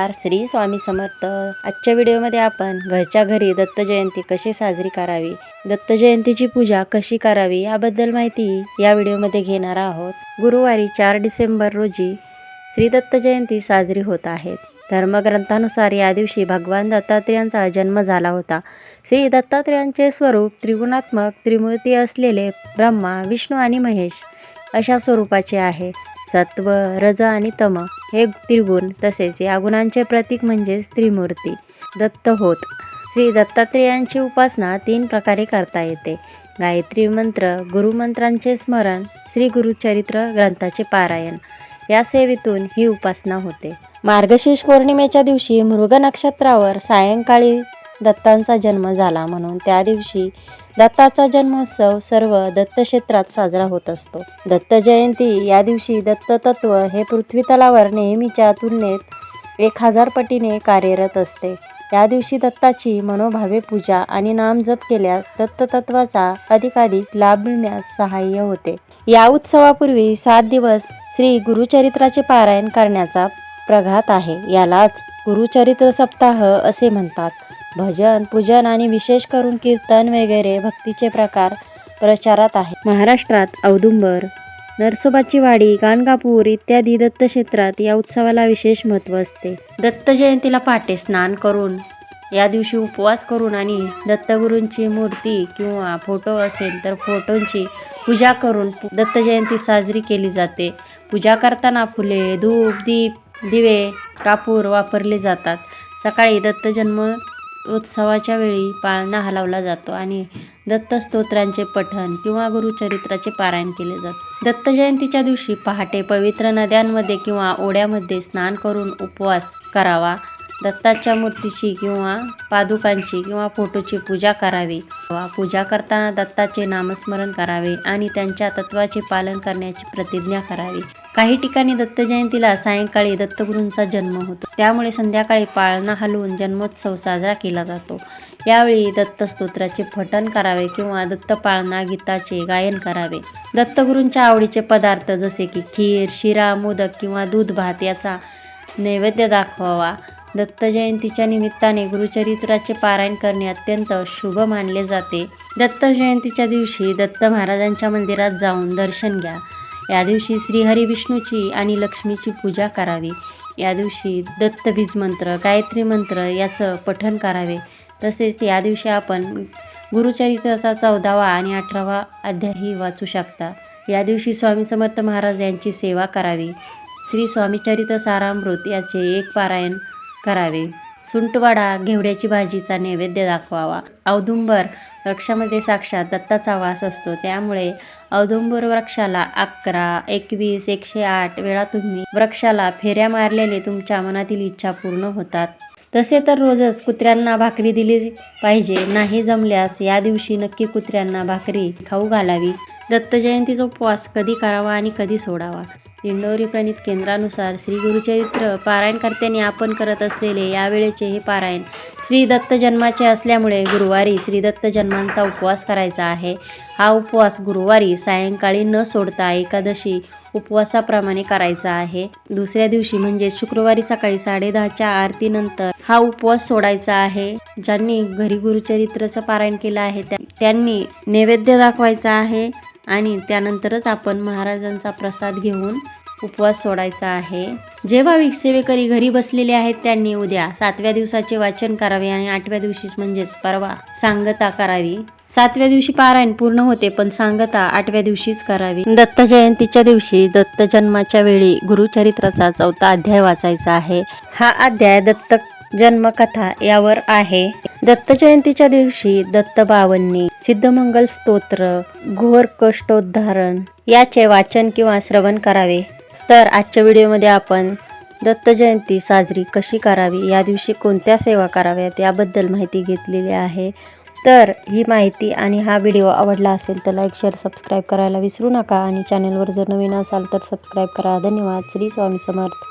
नमस्कार. श्री स्वामी समर्थ. आजच्या व्हिडिओमध्ये आपण घरच्या घरी दत्त जयंती कशी साजरी करावी दत्त जयंतीची पूजा कशी करावी याबद्दल माहिती या व्हिडिओमध्ये घेणार आहोत. गुरुवारी चार डिसेंबर रोजी श्री दत्त जयंती साजरी होत आहे. धर्मग्रंथानुसार या दिवशी भगवान दत्तात्रेयांचा जन्म झाला होता. श्री दत्तात्रेयांचे स्वरूप त्रिगुणात्मक त्रिमूर्ती असलेले ब्रह्मा विष्णू आणि महेश अशा स्वरूपाचे आहे. सत्व रज आणि तम हे त्रिगुण तसेच या गुणांचे प्रतीक म्हणजेच त्रिमूर्ती दत्त होत. श्री दत्तात्रेयांची उपासना तीन प्रकारे करता येते. गायत्री मंत्र गुरुमंत्रांचे स्मरण श्री गुरुचरित्र ग्रंथाचे पारायण. या सेवेतून ही उपासना होते. मार्गशीर्ष पौर्णिमेच्या दिवशी मृग नक्षत्रावर सायंकाळी दत्तांचा जन्म झाला म्हणून त्या दिवशी दत्ताचा जन्मोत्सव सर्व दत्तक्षेत्रात साजरा होत असतो. दत्त जयंती या दिवशी दत्ततत्व हे पृथ्वीतलावर नेहमीच्या तुलनेत एक हजार पटीने कार्यरत असते. या दिवशी दत्ताची मनोभावे पूजा आणि नामजप केल्यास दत्ततत्वाचा अधिकाधिक लाभ मिळण्यास सहाय्य होते. या उत्सवापूर्वी सात दिवस श्री गुरुचरित्राचे पारायण करण्याचा प्रघात आहे. यालाच गुरुचरित्र सप्ताह असे म्हणतात. भजन पूजन आणि विशेष करून कीर्तन वगैरे भक्तीचे प्रकार प्रचारात आहेत. महाराष्ट्रात औदुंबर नरसोबाची वाडी गाणगापूर इत्यादी दत्तक्षेत्रात या उत्सवाला विशेष महत्त्व असते. दत्त जयंतीला पहाटे स्नान करून या दिवशी उपवास करून आणि दत्तगुरूंची मूर्ती किंवा फोटो असेल तर फोटोंची पूजा करून दत्त जयंती साजरी केली जाते. पूजा करताना फुले धूप दीप दिवे कापूर वापरले जातात. सकाळी दत्त जन्म उत्सवाच्या वेळी पाळणा हलवला जातो आणि दत्त स्तोत्रांचे पठण किंवा गुरुचरित्राचे पारायण केले जाते. दत्त जयंतीच्या दिवशी पहाटे पवित्र नद्यांमध्ये किंवा ओढ्यामध्ये स्नान करून उपवास करावा. दत्ताच्या मूर्तीची किंवा पादुकांची किंवा फोटोची पूजा करावी. वा पूजा करताना दत्ताचे नामस्मरण करावे आणि त्यांच्या तत्वाचे पालन करण्याची प्रतिज्ञा करावी. काही ठिकाणी दत्त जयंतीला सायंकाळी दत्तगुरूंचा जन्म होतो. त्यामुळे संध्याकाळी पाळणा हलवून जन्मोत्सव साजरा केला जातो. यावेळी दत्तस्तोत्राचे पठण करावे किंवा दत्त पाळणा गीताचे गायन करावे. दत्तगुरूंच्या आवडीचे पदार्थ जसे की खीर शिरा मोदक किंवा दूध भात याचा नैवेद्य दाखवावा. दत्त जयंतीच्या निमित्ताने गुरुचरित्राचे पारायण करणे अत्यंत शुभ मानले जाते. दत्त जयंतीच्या दिवशी दत्त महाराजांच्या मंदिरात जाऊन दर्शन घ्या. या दिवशी श्रीहरी विष्णूची आणि लक्ष्मीची पूजा करावी. या दिवशी दत्तबीज मंत्र गायत्री मंत्र याचं पठण करावे. तसेच या दिवशी आपण गुरुचरित्राचा चौदावा आणि अठरावा अध्यायही वाचू शकता. या दिवशी स्वामी समर्थ महाराज यांची सेवा करावी. श्री स्वामीचरित्र सारामृत याचे एक पारायण करावे. सुंटवाडा घेवड्याची भाजीचा नैवेद्य दाखवावा. औदुंबर वृक्षामध्ये साक्षात दत्ताचा वास असतो. त्यामुळे औदुंबर वृक्षाला अकरा एकवीस एकशे आठ वेळा तुम्ही वृक्षाला फेऱ्या मारल्याने तुमच्या मनातील इच्छा पूर्ण होतात. तसे तर रोजच कुत्र्यांना भाकरी दिली पाहिजे. नाही जमल्यास या दिवशी नक्की कुत्र्यांना भाकरी खाऊ घालावी. दत्त जयंतीचा उपवास कधी करावा आणि कधी सोडावा. दिंडोरी प्रणित केंद्रानुसार श्री गुरुचरित्र पारायणकर्त्यांनी आपण करत असलेले यावेळेचे हे पारायण श्री दत्त जन्माचे असल्यामुळे गुरुवारी श्री दत्त जन्मांचा उपवास करायचा आहे. हा उपवास गुरुवारी सायंकाळी न सोडता एकादशी उपवासाप्रमाणे करायचा आहे. दुसऱ्या दिवशी म्हणजे शुक्रवारी सकाळी साडेदहाच्या आरतीनंतर हा उपवास सोडायचा आहे. ज्यांनी घरी गुरुचरित्राचं पारायण केलं आहे त्या त्यांनी नैवेद्य दाखवायचा आहे. आणि त्यानंतरच आपण महाराजांचा प्रसाद घेऊन उपवास सोडायचा आहे. जेव्हा सेवेकरी घरी बसलेले आहेत त्यांनी उद्या सातव्या दिवसाचे वाचन करावे आणि आठव्या दिवशीच म्हणजेच परवा सांगता करावी. सातव्या दिवशी पारायण पूर्ण होते पण सांगता आठव्या दिवशीच करावी. दत्त जयंतीच्या दिवशी दत्त जन्माच्या वेळी गुरुचरित्राचा चौथा अध्याय वाचायचा आहे. हा अध्याय दत्त जन्मकथा यावर आहे. दत्त जयंतीच्या दिवशी दत्त बावन्नी सिद्धमंगल स्तोत्र घोर कष्टोद्धारण याचे वाचन किंवा श्रवण करावे. तर आजच्या व्हिडिओमध्ये आपण दत्त जयंती साजरी कशी करावी या दिवशी कोणत्या सेवा कराव्यात याबद्दल माहिती घेतलेली आहे. तर ही माहिती आणि हा व्हिडिओ आवडला असेल तर लाईक शेअर सबस्क्राईब करायला विसरू नका आणि चॅनलवर जर नवीन असाल तर सबस्क्राईब करा. धन्यवाद. श्री स्वामी समर्थ.